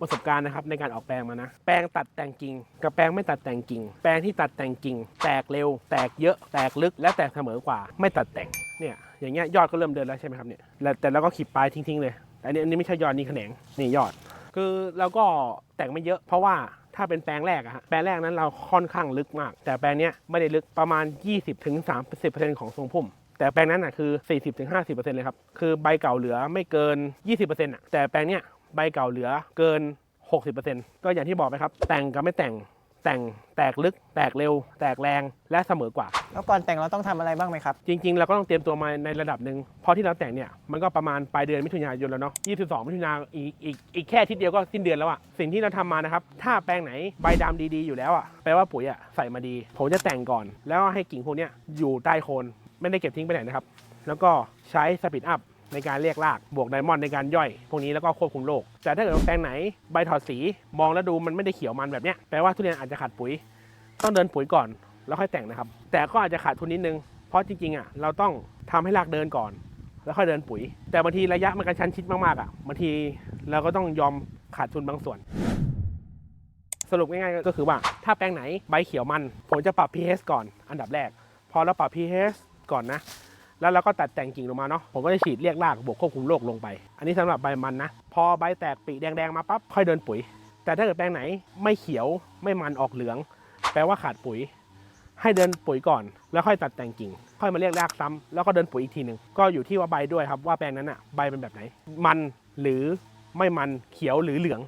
ประสบการณ์นะครับในการออกแปลงมานะ แปลงตัดแต่งกิ่งกับแปลงไม่ตัดแต่งกิ่ง แปลงที่ตัดแต่งกิ่ง แตกเร็ว แตกเยอะ แตกลึก และแตกเสมอกว่า ไม่ตัดแต่ง เนี่ย อย่างเงี้ยยอดก็เริ่มเดินแล้วใช่ไหมครับเนี่ย แต่เราก็ขีดปลายทิ้งๆเลย แต่อันนี้อันนี้ไม่ใช่ยอดนี่แขนง นี่ยอด คือเราก็แต่งไม่เยอะ เพราะว่าถ้าเป็นแปลงแรกอะฮะแปลงแรกนั้นเราค่อนข้างลึกมาก แต่แปลงเนี้ยไม่ได้ลึกประมาณ 20-30%ของทรงพุ่มแต่แปลงนั้นอะคือ 40-50%เลยครับ คือใบเก่าเหลือไม่เกิน 20%อะแต่แปลงเนี้ย ใบเก่าเหลือเกิน 60%ก็อย่างที่บอกไปครับ แต่งกับไม่แต่งแต่งแตกลึก แตกเร็ว แตกแรงและเสมอกว่า แล้วก่อนแต่งเราต้องทำอะไรบ้างไหมครับ จริง ๆ เราก็ต้องเตรียมตัวมาในระดับหนึ่งเพราะที่เราแต่งเนี่ยมันก็ประมาณปลายเดือนมิถุนายนแล้วเนาะ22 มิถุนายนอีกอีกอีกแค่อาทิศเดียวก็สิ้นเดือนแล้วอะสิ่งที่เราทำมานะครับ ถ้าแปลงไหนใบดำดีๆอยู่แล้วอะแปลว่าปุ๋ยอะใส่มาดี ผมจะแต่งก่อน แล้วให้กิ่งพวกเนี้ยอยู่ใต้โคนไม่ได้เก็บทิ้งไปไหนนะครับแล้วก็ใช้สปีดอัพ ในการเรียกรากบวกไดมอนด์ในการย่อย พวกนี้แล้วก็ควบคุมโรคแต่ถ้าเกิดแปลงไหนใบถอดสีมองแล้วดูมันไม่ได้เขียวมันแบบเนี้ยแปลว่าทุเรียนอาจจะขาดปุ๋ย ต้องเดินปุ๋ยก่อนแล้วค่อยแต่งนะครับ แต่ก็อาจจะขาดทุนนิดนึงเพราะจริงๆอะเราต้องทำให้รากเดินก่อน แล้วค่อยเดินปุ๋ย แต่บางทีระยะมันกระชั้นชิดมากๆอะบางทีเราก็ต้องยอมขาดทุนบางส่วน สรุปง่ายๆก็คือว่า ถ้าแปลงไหนใบเขียวมัน ผมจะปรับ pH ก่อนอันดับแรก พอเราปรับ pH ก่อนนะ แล้วเราก็ตัดแต่งกิ่งลงมาเนาะผมก็จะฉีดเรียกรากบวกควบคุมโรคลงไป อันนี้สำหรับใบมันนะ พอใบแตกปีแดงๆมาปั๊บค่อยเดินปุ๋ย แต่ถ้าเกิดแปลงไหนไม่เขียวไม่มันออกเหลือง แปลว่าขาดปุ๋ย ให้เดินปุ๋ยก่อน แล้วค่อยตัดแต่งกิ่ง ค่อยมาเรียกรากซ้ำแล้วก็เดินปุ๋ยอีกทีหนึ่งก็อยู่ที่ว่าใบด้วยครับว่าแปลงนั้นอะใบเป็นแบบไหน มันหรือไม่มันเขียวหรือเหลือง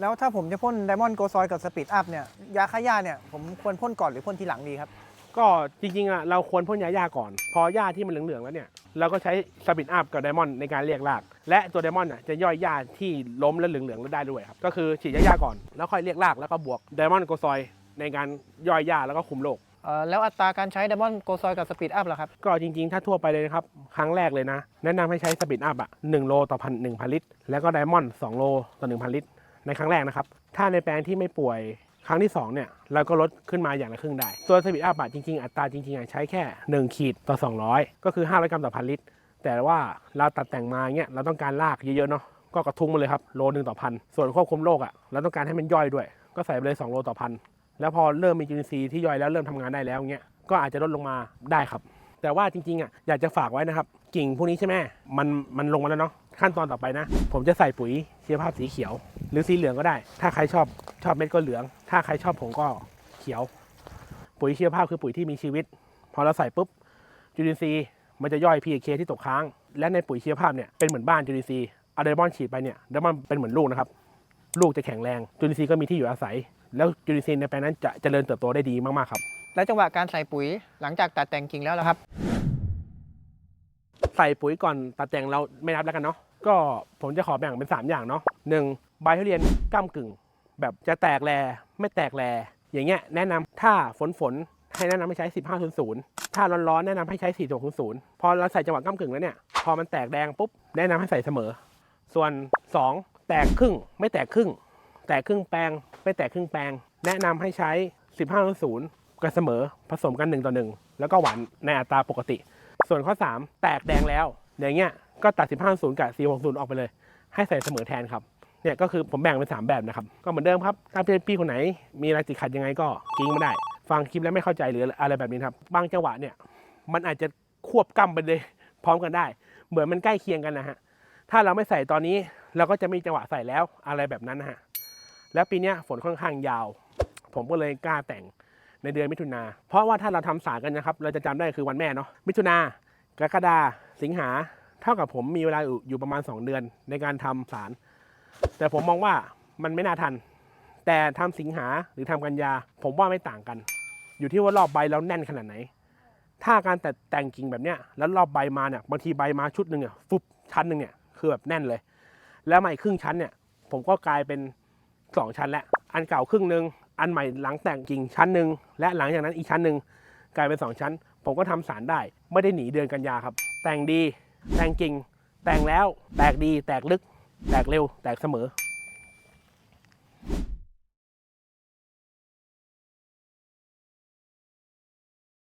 แล้วถ้าผมจะพ่นไดมอนด์โกซอยกับสปีดอัพเนี่ยยาฆ่าหญ้าเนี่ยผมควรพ่นก่อนหรือพ่นทีหลังดีครับ ก็จริงๆอะเราควรพ่นยาหญ้าก่อน พอหญ้าที่มันเหลืองๆแล้วเนี่ยเราก็ใช้สปินอัพกับไดมอนด์ในการเรียกราก และตัวไดมอนด์อะจะย่อยหญ้าที่ล้มและเหลืองๆแล้วได้ด้วยครับก็คือฉีดยาหญ้าก่อนแล้วค่อยเรียกรากแล้วก็บวกไดมอนด์โกซอยในการย่อยหญ้าแล้วก็คุมโรคเอ่อแล้วอัตราการใช้ไดมอนด์โกซอยกับสปีดอัพล่ะครับ ก็จริงๆ ถ้าทั่วไปเลยนะครับ ครั้งแรกเลยนะ แนะนำให้ใช้สปิดอัพอะหโลต่อพันหนึ่งพันลิตร แล้วก็ไดมอนด์สโลต่อหนึ่งพันลิตร ในครั้งแรกนะครับ ถ้าในแปลงที่ไม่ป่วย ครั้งที่2เนี่ยเราก็ลดขึ้นมาอย่างละครึ่งได้ ตัวสปิดอัพอะจริงๆ อัตราจริงๆใช้แค่ 1 ขีดต่อ 200 ก็คือ 500 กรัมต่อพันลิตร แต่ว่าเราตัดแต่งมาเงี้ยเราต้องการรากเยอะๆเนาะก็กระทุ้งมาเลยครับโลหนึ่งต่อพันส่วนควบคุมโรคอะเราต้องการให้มันย่อยด้วย ก็ใส่ไปเลย 2 โลต่อพันแล้วพอเริ่มมีจุลินทรีย์ที่ย่อยแล้วเริ่มทำงานได้แล้วเงี้ยก็อาจจะลดลงมาได้ครับ แต่ว่าจริงๆอะอยากจะฝากไว้นะครับกิ่งพวกนี้ใช่ไหมมันมันลงมาแล้วเนาะ ขั้นตอนต่อไปนะ ผมจะใส่ปุ๋ยชีวภาพสีเขียว หรือสีเหลืองก็ได้ ถ้าใครชอบชอบเม็ดก็เหลือง ถ้าใครชอบผงก็เขียว ปุ๋ยชีวภาพคือปุ๋ยที่มีชีวิต พอเราใส่ปุ๊บจุลินทรีย์มันจะย่อย pH ที่ตกค้าง และในปุ๋ยชีวภาพเนี่ยเป็นเหมือนบ้านจุลินทรีย์เอาไดมอนด์ฉีดไปเนี่ยไดมอนด์เป็นเหมือนลูกนะครับลูกจะแข็งแรงจุลินทรีย์ก็มีที่อยู่อาศัย แล้วจุลินทรีย์ในแปลงนั้นจะเจริญเติบโตได้ดีมากๆครับ แล้วจังหวะการใส่ปุ๋ยหลังจากตัดแต่งกิ่งแล้วล่ะครับ ใส่ปุ๋ยก่อนตัดแต่งเราไม่นับแล้วกันเนาะ ก็ผมจะขอแบ่งเป็น 3 อย่างเนาะหนึ่งใบทุเรียนก้ากึ่ง แบบจะแตกแลไม่แตกแลอย่างเงี้ยแนะนำถ้าฝนฝนให้แนะนำให้ใช้ 1500 ถ้าร้อนๆแนะนำให้ใช้ 4600 พอเราใส่จังหวะก้ากึ่งแล้วเนี่ย พอมันแตกแดงปุ๊บแนะนำให้ใส่เสมอ ส่วน 2 แตกครึ่ง ไม่แตกครึ่ง แตกครึ่งแปลง ไม่แตกครึ่งแปลง แนะนำให้ใช้ 1500กับเสมอผสมกัน1ต่อ1แล้วก็หวานในอัตราปกติ ส่วนข้อ 3 แตกแดงแล้ว อย่างเงี้ยก็ตัด 15กับ 4 6 0 ออกไปเลย ให้ใส่เสมอแทนครับ เนี่ยก็คือผมแบ่งเป็น 3 แบบนะครับ ก็เหมือนเดิมครับ ถ้าพี่คนไหน มีอะไรติดขัดยังไงก็กิ้งมาได้ ฟังคลิปแล้วไม่เข้าใจหรืออะไรแบบนี้ครับ บางจังหวะเนี่ย มันอาจจะควบกำไปเลย พร้อมกันได้ เหมือนมันใกล้เคียงกันนะฮะ ถ้าเราไม่ใส่ตอนนี้เราก็จะมีจังหวะใส่แล้วอะไรแบบนั้นนะฮะ แล้วปีนี้ฝนค่อนข้างยาว ผมก็เลยกล้าแต่งในเดือนมิถุนา เพราะว่าถ้าเราทำสารกันนะครับ เราจะจำได้คือวันแม่เนาะ มิถุนา กรกฎาสิงหาเท่ากับผมมีเวลาอยู่ประมาณ 2 เดือนในการทำสาร แต่ผมมองว่ามันไม่น่าทัน แต่ทำสิงหาหรือทำกันยา ผมว่าไม่ต่างกัน อยู่ที่ว่ารอบใบแล้วแน่นขนาดไหน ถ้าการแต่แต่งกิ่งแบบเนี้ยแล้วรอบใบมาเนี่ยบางทีใบมาชุดหนึ่งอะฟุบชั้นหนึ่งเนี่ยคือแบบแน่นเลย แล้วมาอีกครึ่งชั้นเนี่ยผมก็กลายเป็นสองชั้นแล้วอันเก่าครึ่งหนึ่งอันใหม่หลังแต่งกิ่งชั้นหนึ่งและหลังจากนั้นอีกชั้นหนึ่งกลายเป็นสองชั้น ผมก็ทำสารได้ ไม่ได้หนีเดือนกันยาครับ แต่งดีแต่งจริงแต่งแล้วแตกดีแตกลึก แตกเร็ว แตกเสมอ